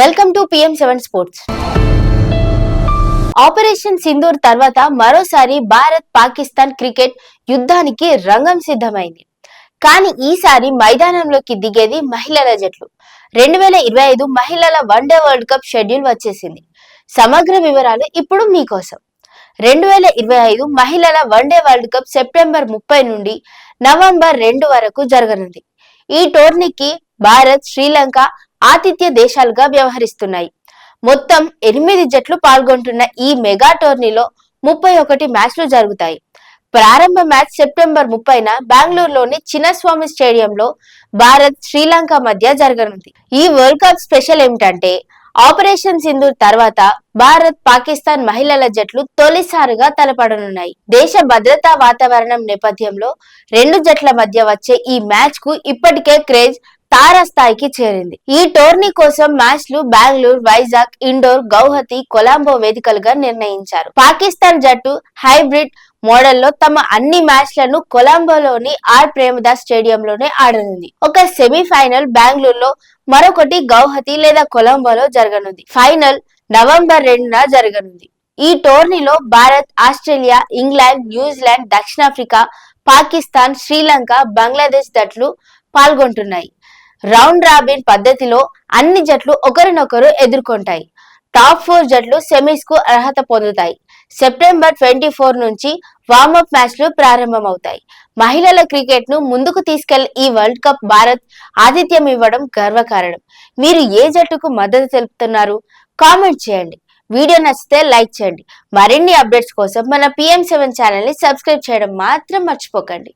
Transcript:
Welcome to PM seven sports operation Sindoor తర్వాత మరోసారి Bharat Pakistan cricket యుద్ధానికి రంగం సిద్ధమైంది. కానీ ఈసారి మైదానంలోకి దిగేది మహిళల జట్లు. రెండు వేల ఇరవై ఐదు మహిళల వన్డే వరల్డ్ కప్ షెడ్యూల్ వచ్చేసింది. సమగ్ర వివరాలు ఇప్పుడు మీకోసం. రెండు వేల ఇరవై ఐదు మహిళల వన్డే వరల్డ్ కప్ సెప్టెంబర్ ముప్పై నుండి నవంబర్ రెండు వరకు జరగనుంది. ఈ టోర్నీకి భారత్ శ్రీలంక ఆతిథ్య దేశాలుగా వ్యవహరిస్తున్నాయి. మొత్తం ఎనిమిది జట్లు పాల్గొంటున్న ఈ మెగా టోర్నీలో ముప్పై ఒకటి మ్యాచ్లు జరుగుతాయి. ప్రారంభ మ్యాచ్ సెప్టెంబర్ ముప్పైన బెంగళూరులోని చిన్నస్వామి స్టేడియంలో భారత్ శ్రీలంక మధ్య జరగనుంది. ఈ వరల్డ్ కప్ స్పెషల్ ఏమిటంటే ఆపరేషన్ సింధూర్ తర్వాత భారత్ పాకిస్తాన్ మహిళల జట్లు తొలిసారిగా తలపడనున్నాయి. దేశ భద్రతా వాతావరణం నేపథ్యంలో రెండు జట్ల మధ్య వచ్చే ఈ మ్యాచ్కు ఇప్పటికే క్రేజ్ తారాస్థాయికి చేరింది. ఈ టోర్నీ కోసం మ్యాచ్లు బెంగళూరు వైజాగ్ ఇండోర్ గౌహతి కొలంబో వేదికలుగా నిర్ణయించారు. పాకిస్తాన్ జట్టు హైబ్రిడ్ మోడల్లో తమ అన్ని మ్యాచ్లను కొలంబోలోని ఆర్. ప్రేమదాస్ స్టేడియంలోనే ఆడనుంది. ఒక సెమీఫైనల్ బెంగళూరులో మరొకటి గౌహతి లేదా కొలంబోలో జరగనుంది. ఫైనల్ నవంబర్ రెండున జరగనుంది. ఈ టోర్నీలో భారత్ ఆస్ట్రేలియా ఇంగ్లాండ్ న్యూజిలాండ్ దక్షిణాఫ్రికా పాకిస్తాన్ శ్రీలంక బంగ్లాదేశ్ జట్లు పాల్గొంటున్నాయి. రౌండ్ రాబిన్ పద్ధతిలో అన్ని జట్లు ఒకరినొకరు ఎదుర్కొంటాయి. టాప్ ఫోర్ జట్లు సెమీస్కు అర్హత పొందుతాయి. సెప్టెంబర్ ట్వంటీ ఫోర్ నుంచి వార్మప్ మ్యాచ్లు ప్రారంభమవుతాయి. మహిళల క్రికెట్ను ముందుకు తీసుకెళ్ళే ఈ వరల్డ్ కప్ భారత్ ఆతిథ్యం ఇవ్వడం గర్వకారణం. మీరు ఏ జట్టుకు మద్దతు తెలుపుతున్నారు? కామెంట్ చేయండి. వీడియో నచ్చితే లైక్ చేయండి. మరిన్ని అప్డేట్స్ కోసం మన పిఎం సెవెన్ ఛానల్ని సబ్స్క్రైబ్ చేయడం మాత్రం మర్చిపోకండి.